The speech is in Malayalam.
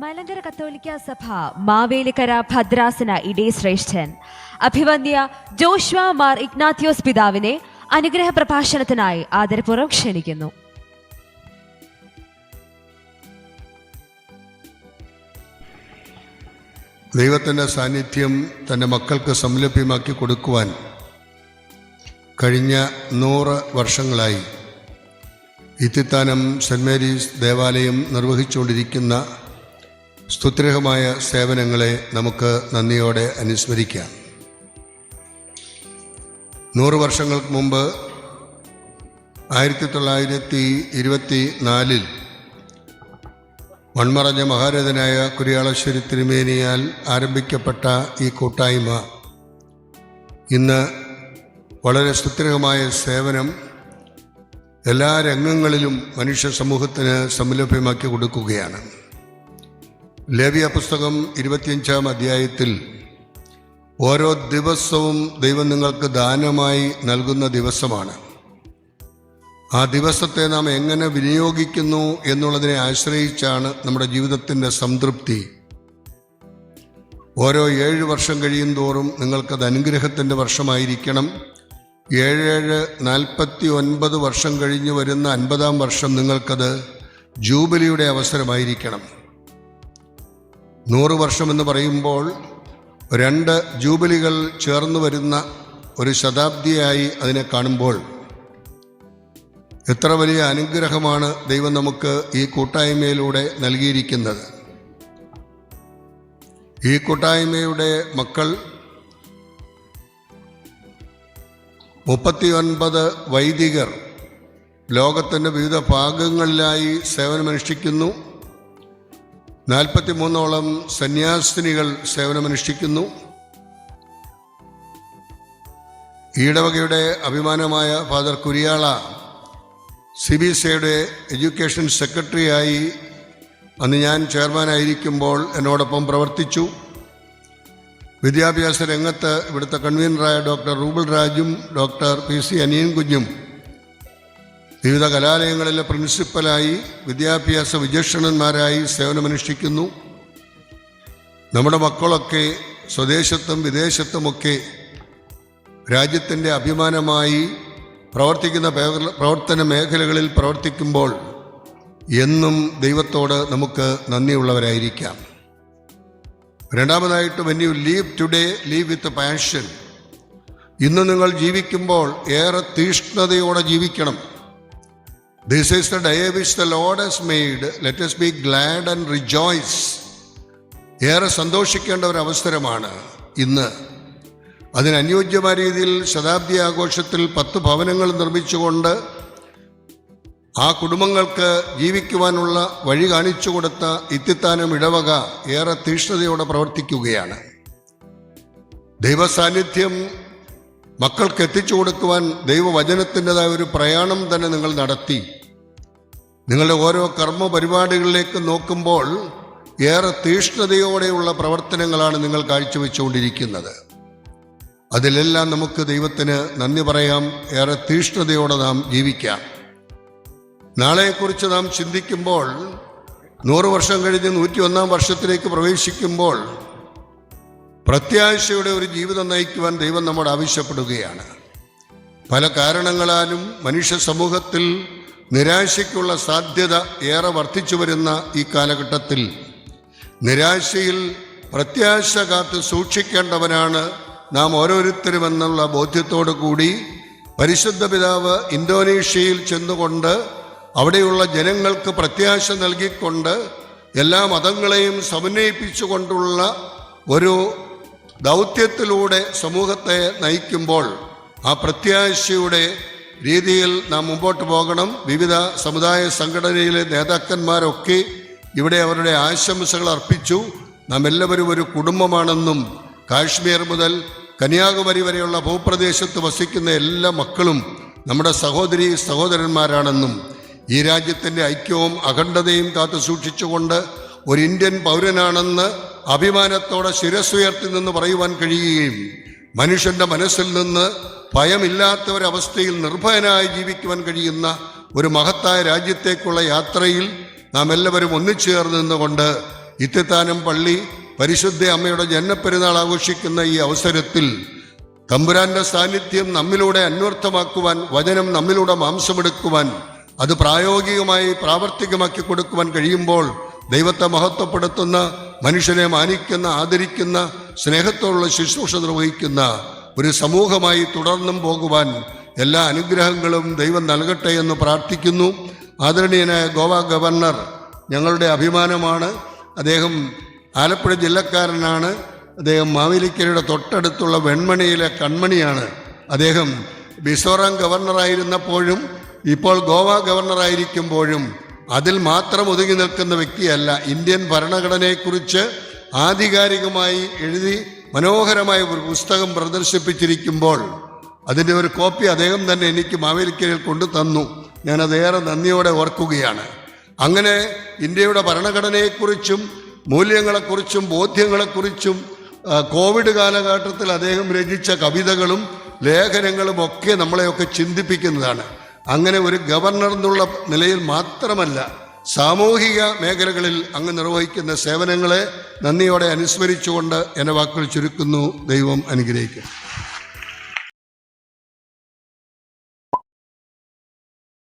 മലങ്കര കത്തോലിക്ക സഭ മാവേലിക്കര ഭദ്രാസന ഇടേ ശ്രേഷ്ഠൻ. അഭിവന്യ ജോഷ്വ മാർ ഇഗ്നാത്യോസ് പിതാവിനെ അനുഗ്രഹ പ്രഭാഷണത്തിനായി ആദരപൂർവം ക്ഷണിക്കുന്നു. ദൈവത്തിന്റെ സാന്നിധ്യം തന്റെ മക്കൾക്ക് സംലഭ്യമാക്കി കൊടുക്കുവാൻ കഴിഞ്ഞ നൂറ് വർഷങ്ങളായി. ഇത്തിത്താനം സെന്റ് മേരീസ് ദേവാലയം നിർവഹിച്ചുകൊണ്ടിരിക്കുന്ന സ്തുത്യർഹമായ സേവനങ്ങളെ നമുക്ക് നന്ദിയോടെ അനുസ്മരിക്കാം. നൂറ് വർഷങ്ങൾക്ക് മുമ്പ് ആയിരത്തി തൊള്ളായിരത്തി ഇരുപത്തി നാലിൽ മൺമറഞ്ഞ മഹാരഥനായ കുരിയാളശ്വരി തിരുമേനിയാൽ ആരംഭിക്കപ്പെട്ട ഈ കൂട്ടായ്മ ഇന്ന് വളരെ സുസ്ഥിരമായ സേവനം എല്ലാ രംഗങ്ങളിലും മനുഷ്യ സമൂഹത്തിന് സംലഭ്യമാക്കി കൊടുക്കുകയാണ്. ലേവിയ പുസ്തകം ഇരുപത്തിയഞ്ചാം അധ്യായത്തിൽ ഓരോ ദിവസവും ദൈവം നിങ്ങൾക്ക് ദാനമായി നൽകുന്ന ദിവസമാണ്. ആ ദിവസത്തെ നാം എങ്ങനെ വിനിയോഗിക്കുന്നു എന്നുള്ളതിനെ ആശ്രയിച്ചാണ് നമ്മുടെ ജീവിതത്തിന്റെ സംതൃപ്തി. ഓരോ ഏഴ് വർഷം കഴിയും തോറും നിങ്ങൾക്കത് അനുഗ്രഹത്തിന്റെ വർഷമായിരിക്കണം. ഏഴേഴ് നാൽപ്പത്തി ഒൻപത് വർഷം കഴിഞ്ഞ് വരുന്ന അൻപതാം വർഷം നിങ്ങൾക്കത് ജൂബിലിയുടെ അവസരമായിരിക്കണം. നൂറ് വർഷമെന്ന് പറയുമ്പോൾ രണ്ട് ജൂബിലികൾ ചേർന്ന് വരുന്ന ഒരു ശതാബ്ദിയായി അതിനെ കാണുമ്പോൾ എത്ര വലിയ അനുഗ്രഹമാണ് ദൈവം നമുക്ക് ഈ കൂട്ടായ്മയിലൂടെ നൽകിയിരിക്കുന്നത്. ഈ കൂട്ടായ്മയുടെ മക്കൾ മുപ്പത്തിയൊൻപത് വൈദികർ ലോകത്തിന്റെ വിവിധ ഭാഗങ്ങളിലായി സേവനമനുഷ്ഠിക്കുന്നു. നാൽപ്പത്തി മൂന്നോളം സന്യാസിനികൾ സേവനമനുഷ്ഠിക്കുന്നു. ഈടവകയുടെ അഭിമാനമായ ഫാദർ കുരിയാള സി ബി സിയുടെ എഡ്യൂക്കേഷൻ സെക്രട്ടറിയായി അന്ന് ഞാൻ ചെയർമാനായിരിക്കുമ്പോൾ എന്നോടൊപ്പം പ്രവർത്തിച്ചു. വിദ്യാഭ്യാസ രംഗത്ത് ഇവിടുത്തെ കൺവീനറായ ഡോക്ടർ റൂബൽ രാജും ഡോക്ടർ പി സി അനിയൻ കുഞ്ഞും വിവിധ കലാലയങ്ങളിലെ പ്രിൻസിപ്പലായി വിദ്യാഭ്യാസ വിചക്ഷണന്മാരായി സേവനമനുഷ്ഠിക്കുന്നു. നമ്മുടെ മക്കളൊക്കെ സ്വദേശത്തും വിദേശത്തുമൊക്കെ രാജ്യത്തിന്റെ അഭിമാനമായി പ്രവർത്തിക്കുന്ന പ്രവർത്തന മേഖലകളിൽ പ്രവർത്തിക്കുമ്പോൾ എന്നും ദൈവത്തോട് നമുക്ക് നന്ദിയുള്ളവരായിരിക്കാം. രണ്ടാമതായിട്ട് when you live today live with passion ഇന്ന് നിങ്ങൾ ജീവിക്കുമ്പോൾ ഏറെ തീഷ്ണതയോടെ ജീവിക്കണം. This is the day which the Lord has made let us be glad and rejoice ഏറെ സന്തോഷിക്കേണ്ട ഒരു അവസരമാണ് ഇന്ന്. അതിന് അനുയോജ്യമായ രീതിയിൽ ശതാബ്ദി ആഘോഷത്തിൽ പത്ത് ഭവനങ്ങൾ നിർമ്മിച്ചുകൊണ്ട് ആ കുടുംബങ്ങൾക്ക് ജീവിക്കുവാനുള്ള വഴി കാണിച്ചു കൊടുത്ത ഇത്തിത്താനം ഇടവക ഏറെ തീഷ്ണതയോടെ പ്രവർത്തിക്കുകയാണ്. ദൈവസാന്നിധ്യം മക്കൾക്ക് എത്തിച്ചു കൊടുക്കുവാൻ ദൈവവചനത്തിന്റെതായ ഒരു പ്രയാണം തന്നെ നിങ്ങൾ നടത്തി. നിങ്ങളുടെ ഓരോ കർമ്മ പരിപാടികളിലേക്ക് നോക്കുമ്പോൾ ഏറെ തീഷ്ണതയോടെയുള്ള പ്രവർത്തനങ്ങളാണ് നിങ്ങൾ കാഴ്ചവെച്ചുകൊണ്ടിരിക്കുന്നത്. അതിലെല്ലാം നമുക്ക് ദൈവത്തിന് നന്ദി പറയാം. ഏറെ തീഷ്ണതയോടെ നാം ജീവിക്കാം. നാളെക്കുറിച്ച് നാം ചിന്തിക്കുമ്പോൾ നൂറ് വർഷം കഴിഞ്ഞ് നൂറ്റി ഒന്നാം വർഷത്തിലേക്ക് പ്രവേശിക്കുമ്പോൾ പ്രത്യാശയുടെ ഒരു ജീവിതം നയിക്കുവാൻ ദൈവം നമ്മോട് ആവശ്യപ്പെടുകയാണ്. പല കാരണങ്ങളാലും മനുഷ്യ സമൂഹത്തിൽ നിരാശയ്ക്കുള്ള സാധ്യത ഏറെ വർദ്ധിച്ചു വരുന്ന ഈ കാലഘട്ടത്തിൽ നിരാശയിൽ പ്രത്യാശ കാത്ത് സൂക്ഷിക്കേണ്ടവനാണ് നാം ഓരോരുത്തരും എന്നുള്ള ബോധ്യത്തോടു കൂടി പരിശുദ്ധ പിതാവ് ഇന്തോനേഷ്യയിൽ ചെന്നുകൊണ്ട് അവിടെയുള്ള ജനങ്ങൾക്ക് പ്രത്യാശ നൽകിക്കൊണ്ട് എല്ലാ മതങ്ങളെയും സമന്വയിപ്പിച്ചുകൊണ്ടുള്ള ഒരു ദൗത്യത്തിലൂടെ സമൂഹത്തെ നയിക്കുമ്പോൾ ആ പ്രത്യാശയുടെ രീതിയിൽ നാം മുമ്പോട്ട് പോകണം. വിവിധ സമുദായ സംഘടനയിലെ നേതാക്കന്മാരൊക്കെ ഇവിടെ അവരുടെ ആശംസകൾ അർപ്പിച്ചു. നാം എല്ലാവരും ഒരു കുടുംബമാണെന്നും കാശ്മീർ മുതൽ കന്യാകുമാരി വരെയുള്ള ഭൂപ്രദേശത്ത് വസിക്കുന്ന എല്ലാ മക്കളും നമ്മുടെ സഹോദരി സഹോദരന്മാരാണെന്നും ഈ രാജ്യത്തിന്റെ ഐക്യവും അഖണ്ഡതയും കാത്തു സൂക്ഷിച്ചുകൊണ്ട് ഒരു ഇന്ത്യൻ പൗരനാണെന്ന് അഭിമാനത്തോടെ ശിരസ്സുയർത്തി നിന്ന് പറയുവാൻ കഴിയുകയും മനുഷ്യന്റെ മനസ്സിൽ നിന്ന് ഭയമില്ലാത്ത ഒരവസ്ഥയിൽ നിർഭയനായി ജീവിക്കുവാൻ കഴിയുന്ന ഒരു മഹത്തായ രാജ്യത്തേക്കുള്ള യാത്രയിൽ നാം എല്ലാവരും ഒന്നിച്ചേർന്ന് നിന്നുകൊണ്ട് ഇത്തിത്താനം പള്ളി പരിശുദ്ധ അമ്മയുടെ ജന്മപ്പെരുന്നാൾ ആഘോഷിക്കുന്ന ഈ അവസരത്തിൽ തമ്പുരാന്റെ സാന്നിധ്യം നമ്മിലൂടെ അന്വർത്ഥമാക്കുവാൻ വചനം നമ്മിലൂടെ മാംസമെടുക്കുവാൻ അത് പ്രായോഗികമായി പ്രാവർത്തികമാക്കി കൊടുക്കുവാൻ കഴിയുമ്പോൾ ദൈവത്തെ മഹത്വപ്പെടുത്തുന്ന മനുഷ്യനെ മാനിക്കുന്ന ആദരിക്കുന്ന സ്നേഹത്തോടുള്ള ശുശ്രൂഷ നിർവഹിക്കുന്ന ഒരു സമൂഹമായി തുടർന്നും പോകുവാൻ എല്ലാ അനുഗ്രഹങ്ങളും ദൈവം നൽകട്ടെ എന്ന് പ്രാർത്ഥിക്കുന്നു. ആദരണീയനായ ഗോവ ഗവർണർ ഞങ്ങളുടെ അഭിമാനമാണ്. അദ്ദേഹം ആലപ്പുഴ ജില്ലക്കാരനാണ്. അദ്ദേഹം മാവേലിക്കരയുടെ തൊട്ടടുത്തുള്ള വെൺമണിയിലെ കൺമണിയാണ്. അദ്ദേഹം മിസോറാം ഗവർണറായിരുന്നപ്പോഴും ഇപ്പോൾ ഗോവ ഗവർണറായിരിക്കുമ്പോഴും അതിൽ മാത്രം ഒതുങ്ങി നിൽക്കുന്ന വ്യക്തിയല്ല. ഇന്ത്യൻ ഭരണഘടനയെക്കുറിച്ച് ആധികാരികമായി എഴുതി മനോഹരമായ ഒരു പുസ്തകം പ്രദർശിപ്പിച്ചിരിക്കുമ്പോൾ അതിന്റെ ഒരു കോപ്പി അദ്ദേഹം തന്നെ എനിക്ക് മാവേലിക്കരയിൽ കൊണ്ടു തന്നു. ഞാനതേറെ നന്ദിയോടെ ഓർക്കുകയാണ്. അങ്ങനെ ഇന്ത്യയുടെ ഭരണഘടനയെക്കുറിച്ചും മൂല്യങ്ങളെക്കുറിച്ചും ബോധ്യങ്ങളെക്കുറിച്ചും കോവിഡ് കാലഘട്ടത്തിൽ അദ്ദേഹം രചിച്ച കവിതകളും ലേഖനങ്ങളും ഒക്കെ നമ്മളെയൊക്കെ ചിന്തിപ്പിക്കുന്നതാണ്. അങ്ങനെ ഒരു ഗവർണർ എന്നുള്ള നിലയിൽ മാത്രമല്ല സാമൂഹിക മേഖലകളിൽ അങ്ങ് നിർവഹിക്കുന്ന സേവനങ്ങളെ നന്ദിയോടെ അനുസ്മരിച്ചുകൊണ്ട് എന്റെ വാക്കുകൾ ചുരുക്കുന്നു. ദൈവം അനുഗ്രഹിക്കും